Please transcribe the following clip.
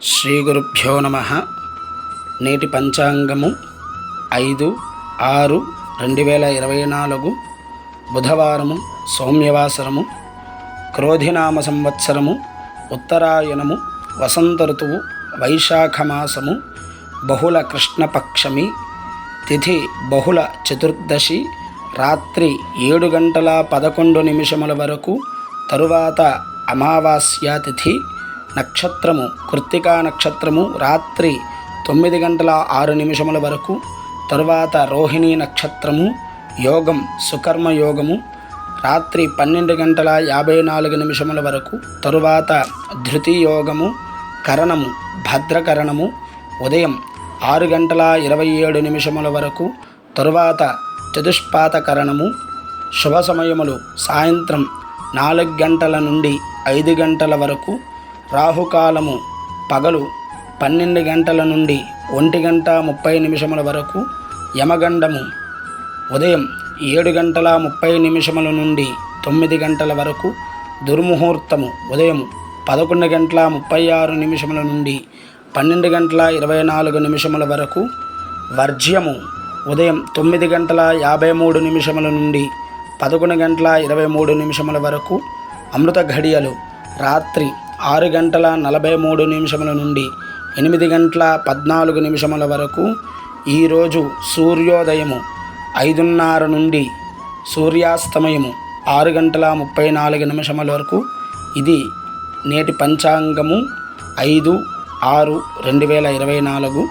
శ్రీ గురుభ్యో నమ. నేటి పంచాంగము ఐదు ఆరు రెండు వేల ఇరవై నాలుగు బుధవారము సౌమ్యవాసరము క్రోధినామ సంవత్సరము ఉత్తరాయణము వసంత ఋతువు వైశాఖమాసము బహుళ కృష్ణపక్షమి తిథి బహుళ చతుర్దశి రాత్రి ఏడు గంటల పదకొండు నిమిషముల వరకు తరువాత అమావాస్య తిథి నక్షత్రము కృత్తికా నక్షత్రము రాత్రి తొమ్మిది గంటల ఆరు నిమిషముల వరకు తరువాత రోహిణీ నక్షత్రము యోగం సుకర్మ యోగము రాత్రి పన్నెండు గంటల యాభై నాలుగు నిమిషముల వరకు తరువాత ధృతి యోగము కరణము భద్రకరణము ఉదయం ఆరు గంటల ఇరవై ఏడు నిమిషముల వరకు తరువాత చతుష్పాత కరణము శుభ సమయములు సాయంత్రం నాలుగు గంటల నుండి ఐదు గంటల వరకు రాహుకాలము పగలు పన్నెండు గంటల నుండి ఒంటి గంట ముప్పై నిమిషముల వరకు యమగండము. ఉదయం ఏడు గంటల ముప్పై నిమిషముల నుండి తొమ్మిది గంటల వరకు దుర్ముహూర్తము. ఉదయం పదకొండు గంటల ముప్పై ఆరు నిమిషముల నుండి పన్నెండు గంటల ఇరవై నాలుగు నిమిషముల వరకు వర్జ్యము. ఉదయం తొమ్మిది గంటల యాభై మూడు నిమిషముల నుండి పదకొండు గంటల ఇరవై మూడు నిమిషముల వరకు అమృత ఘడియలు. రాత్రి ఆరు గంటల నలభై మూడు నిమిషముల నుండి ఎనిమిది గంటల పద్నాలుగు నిమిషముల వరకు ఈరోజు సూర్యోదయము ఐదున్నర నుండి సూర్యాస్తమయము ఆరు గంటల ముప్పై నాలుగు నిమిషముల వరకు. ఇది నేటి పంచాంగము ఐదు ఆరు రెండు వేల ఇరవై నాలుగు.